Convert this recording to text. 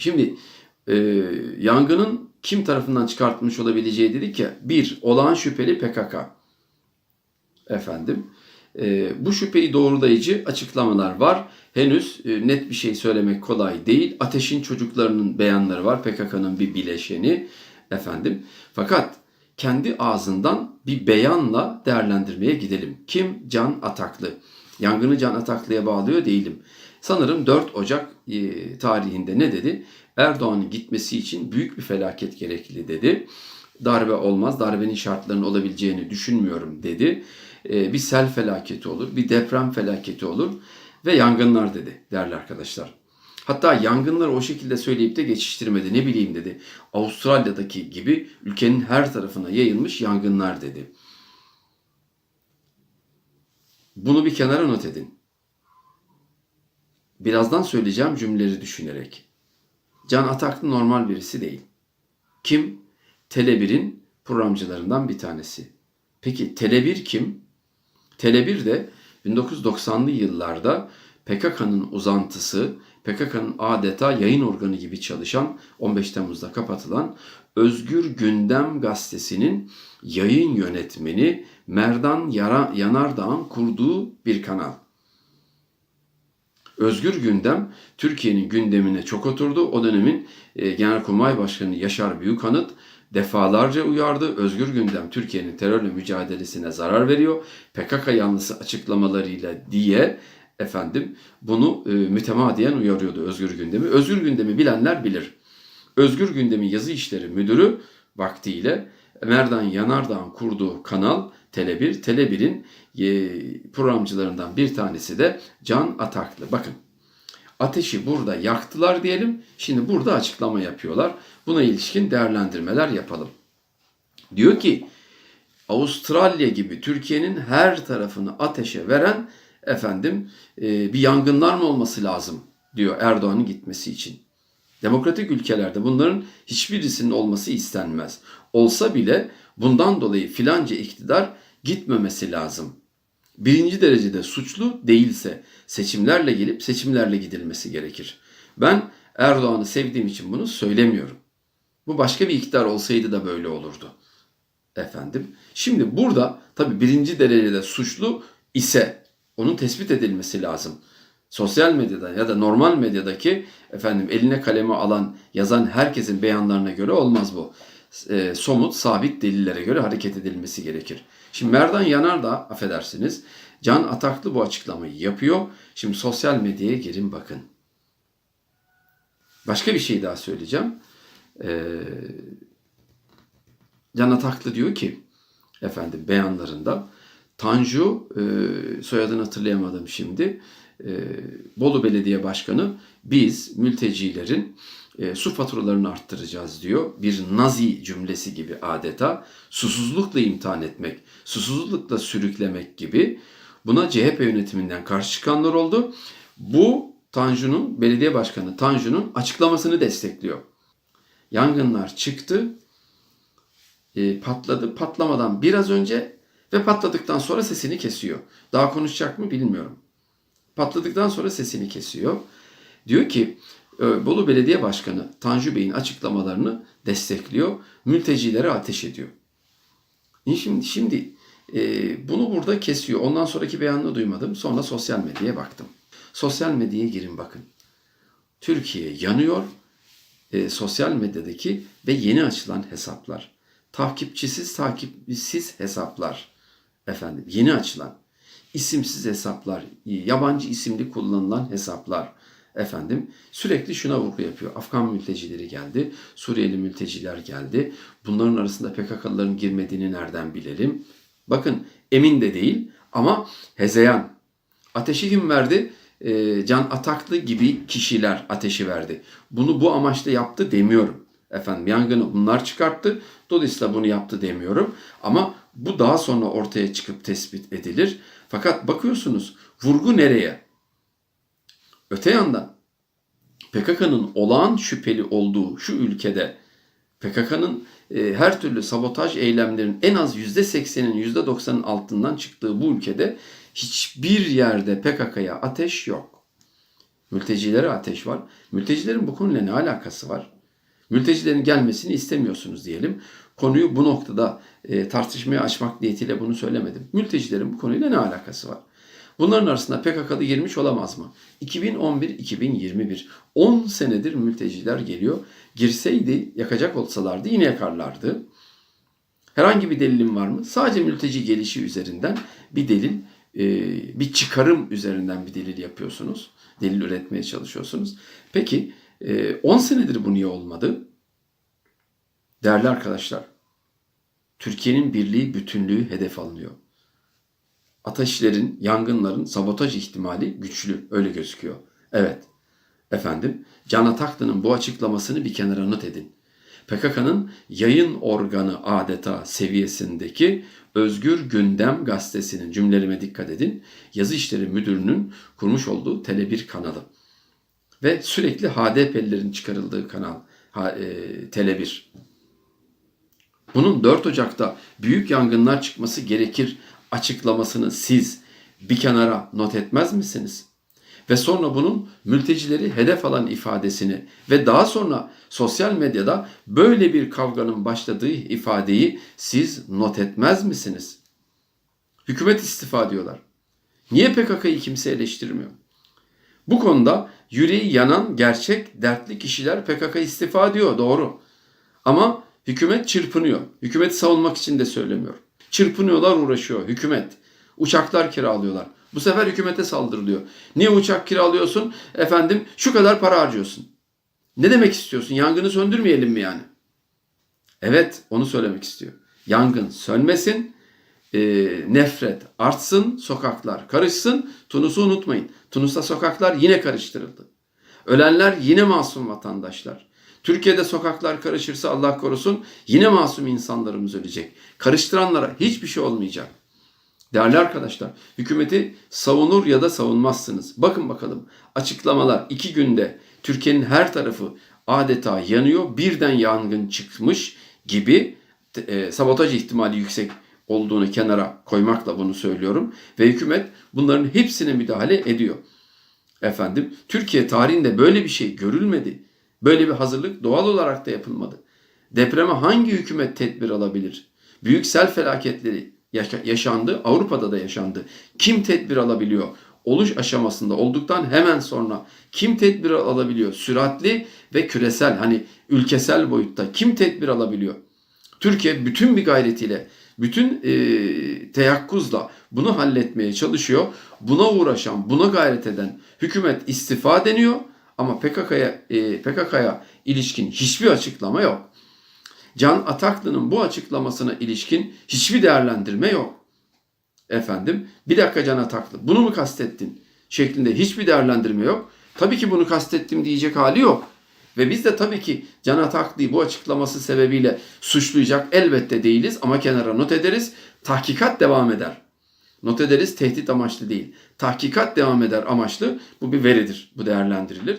Şimdi e, yangının kim tarafından çıkartılmış olabileceği dedik ya. Bir, olağan şüpheli PKK. Efendim. E, bu şüpheyi doğrulayıcı açıklamalar var. Henüz e, net bir şey söylemek kolay değil. Ateş'in çocuklarının beyanları var. PKK'nın bir bileşeni. Efendim. Fakat kendi ağzından bir beyanla değerlendirmeye gidelim. Kim? Can Ataklı. Yangını Can Ataklı'ya bağlıyor değilim. Sanırım 4 Ocak e, tarihinde ne dedi? Erdoğan'ın gitmesi için büyük bir felaket gerekli dedi. Darbe olmaz, darbenin şartlarının olabileceğini düşünmüyorum dedi. E, bir sel felaketi olur, bir deprem felaketi olur ve yangınlar dedi değerli arkadaşlar. Hatta yangınları o şekilde söyleyip de geçiştirmedi. Ne bileyim dedi. Avustralya'daki gibi ülkenin her tarafına yayılmış yangınlar dedi. Bunu bir kenara not edin. Birazdan söyleyeceğim cümleleri düşünerek. Can Ataklı normal birisi değil. Kim? Tele1'in programcılarından bir tanesi. Peki Tele1 kim? Tele1 de 1990'lı yıllarda PKK'nın uzantısı, PKK'nın adeta yayın organı gibi çalışan 15 Temmuz'da kapatılan Özgür Gündem gazetesinin yayın yönetmeni Merdan Yanardağ'ın kurduğu bir kanal. Özgür Gündem Türkiye'nin gündemine çok oturdu. O dönemin e, Genelkurmay Başkanı Yaşar Büyükanıt defalarca uyardı. Özgür Gündem Türkiye'nin terörle mücadelesine zarar veriyor. PKK yanlısı açıklamalarıyla diye efendim bunu e, mütemadiyen uyarıyordu Özgür Gündem'i. Özgür Gündem'i bilenler bilir. Özgür Gündem'in yazı işleri müdürü vaktiyle Merdan Yanardağ'ın kurduğu kanal Tele1. Tele1'in e, programcılarından bir tanesi de Can Ataklı. Bakın ateşi burada yaktılar diyelim. Şimdi burada açıklama yapıyorlar. Buna ilişkin değerlendirmeler yapalım. Diyor ki Avustralya gibi Türkiye'nin her tarafını ateşe veren efendim e, bir yangınlar mı olması lazım diyor Erdoğan'ın gitmesi için. Demokratik ülkelerde bunların hiçbirisinin olması istenmez. Olsa bile bundan dolayı filanca iktidar gitmemesi lazım. Birinci derecede suçlu değilse seçimlerle gelip seçimlerle gidilmesi gerekir. Ben Erdoğan'ı sevdiğim için bunu söylemiyorum. Bu başka bir iktidar olsaydı da böyle olurdu. Efendim. Şimdi burada tabii birinci derecede suçlu ise onun tespit edilmesi lazım. Sosyal medyada ya da normal medyadaki efendim eline kalemi alan, yazan herkesin beyanlarına göre olmaz bu. E, somut, sabit delillere göre hareket edilmesi gerekir. Şimdi Merdan Yanardağ, affedersiniz, Can Ataklı bu açıklamayı yapıyor. Şimdi sosyal medyaya girin bakın. Başka bir şey daha söyleyeceğim. Ee, Can Ataklı diyor ki, efendim beyanlarında, Tanju, e, soyadını hatırlayamadım şimdi, e, Bolu Belediye Başkanı, biz mültecilerin e, su faturalarını arttıracağız diyor. Bir nazi cümlesi gibi adeta. Susuzlukla imtihan etmek, susuzlukla sürüklemek gibi. Buna CHP yönetiminden karşı çıkanlar oldu. Bu Tanju'nun, belediye başkanı Tanju'nun açıklamasını destekliyor. Yangınlar çıktı, e, patladı. Patlamadan biraz önce ve patladıktan sonra sesini kesiyor. Daha konuşacak mı bilmiyorum. Patladıktan sonra sesini kesiyor. Diyor ki Bolu Belediye Başkanı Tanju Bey'in açıklamalarını destekliyor. Mültecilere ateş ediyor. Şimdi, şimdi e, bunu burada kesiyor. Ondan sonraki beyanını duymadım. Sonra sosyal medyaya baktım. Sosyal medyaya girin bakın. Türkiye yanıyor. E, sosyal medyadaki ve yeni açılan hesaplar. Takipçisiz, takipsiz hesaplar. Efendim yeni açılan isimsiz hesaplar, yabancı isimli kullanılan hesaplar efendim sürekli şuna vurgu yapıyor. Afgan mültecileri geldi, Suriyeli mülteciler geldi. Bunların arasında PKK'lıların girmediğini nereden bilelim? Bakın emin de değil ama hezeyan. Ateşi kim verdi? E, Can Ataklı gibi kişiler ateşi verdi. Bunu bu amaçla yaptı demiyorum. Efendim yangını bunlar çıkarttı. Dolayısıyla bunu yaptı demiyorum. Ama bu daha sonra ortaya çıkıp tespit edilir. Fakat bakıyorsunuz vurgu nereye? Öte yandan PKK'nın olağan şüpheli olduğu şu ülkede PKK'nın e, her türlü sabotaj eylemlerinin en az %80'in %90'ın altından çıktığı bu ülkede hiçbir yerde PKK'ya ateş yok. Mültecilere ateş var. Mültecilerin bu konuyla ne alakası var? Mültecilerin gelmesini istemiyorsunuz diyelim. Konuyu bu noktada e, tartışmaya açmak niyetiyle bunu söylemedim. Mültecilerin bu konuyla ne alakası var? Bunların arasında PKK'da girmiş olamaz mı? 2011-2021 10 senedir mülteciler geliyor. Girseydi yakacak olsalardı yine yakarlardı. Herhangi bir delilin var mı? Sadece mülteci gelişi üzerinden bir delil, e, bir çıkarım üzerinden bir delil yapıyorsunuz. Delil üretmeye çalışıyorsunuz. Peki e, 10 senedir bu niye olmadı? Değerli arkadaşlar, Türkiye'nin birliği, bütünlüğü hedef alınıyor. Ateşlerin, yangınların sabotaj ihtimali güçlü, öyle gözüküyor. Evet, efendim, Can Ataklı'nın bu açıklamasını bir kenara not edin. PKK'nın yayın organı adeta seviyesindeki Özgür Gündem gazetesinin cümlelerime dikkat edin. Yazı işleri müdürünün kurmuş olduğu Tele1 kanalı. Ve sürekli HDP'lilerin çıkarıldığı kanal e, Tele1. Bunun 4 Ocak'ta büyük yangınlar çıkması gerekir açıklamasını siz bir kenara not etmez misiniz? Ve sonra bunun mültecileri hedef alan ifadesini ve daha sonra sosyal medyada böyle bir kavganın başladığı ifadeyi siz not etmez misiniz? Hükümet istifa diyorlar. Niye PKK'yı kimse eleştirmiyor? Bu konuda yüreği yanan gerçek dertli kişiler PKK istifa diyor doğru. Ama hükümet çırpınıyor. Hükümeti savunmak için de söylemiyor. Çırpınıyorlar uğraşıyor hükümet. Uçaklar kiralıyorlar. Bu sefer hükümete saldırılıyor. Niye uçak kiralıyorsun? Efendim şu kadar para harcıyorsun. Ne demek istiyorsun? Yangını söndürmeyelim mi yani? Evet onu söylemek istiyor. Yangın sönmesin, e, nefret artsın, sokaklar karışsın. Tunus'u unutmayın. Tunus'ta sokaklar yine karıştırıldı. Ölenler yine masum vatandaşlar. Türkiye'de sokaklar karışırsa Allah korusun yine masum insanlarımız ölecek. Karıştıranlara hiçbir şey olmayacak. Değerli arkadaşlar, hükümeti savunur ya da savunmazsınız. Bakın bakalım açıklamalar iki günde Türkiye'nin her tarafı adeta yanıyor. Birden yangın çıkmış gibi e, sabotaj ihtimali yüksek olduğunu kenara koymakla bunu söylüyorum. Ve hükümet bunların hepsine müdahale ediyor. Efendim Türkiye tarihinde böyle bir şey görülmedi. Böyle bir hazırlık doğal olarak da yapılmadı. Depreme hangi hükümet tedbir alabilir? Büyük sel felaketleri yaşa- yaşandı, Avrupa'da da yaşandı. Kim tedbir alabiliyor? Oluş aşamasında olduktan hemen sonra kim tedbir alabiliyor? Süratli ve küresel hani ülkesel boyutta kim tedbir alabiliyor? Türkiye bütün bir gayretiyle, bütün e, teyakkuzla bunu halletmeye çalışıyor. Buna uğraşan, buna gayret eden hükümet istifa deniyor ama PKK'ya e, PKK'ya ilişkin hiçbir açıklama yok. Can Ataklı'nın bu açıklamasına ilişkin hiçbir değerlendirme yok. Efendim bir dakika Can Ataklı bunu mu kastettin şeklinde hiçbir değerlendirme yok. Tabii ki bunu kastettim diyecek hali yok. Ve biz de tabii ki Can Ataklı'yı bu açıklaması sebebiyle suçlayacak elbette değiliz ama kenara not ederiz. Tahkikat devam eder. Not ederiz tehdit amaçlı değil. Tahkikat devam eder amaçlı bu bir veridir. Bu değerlendirilir.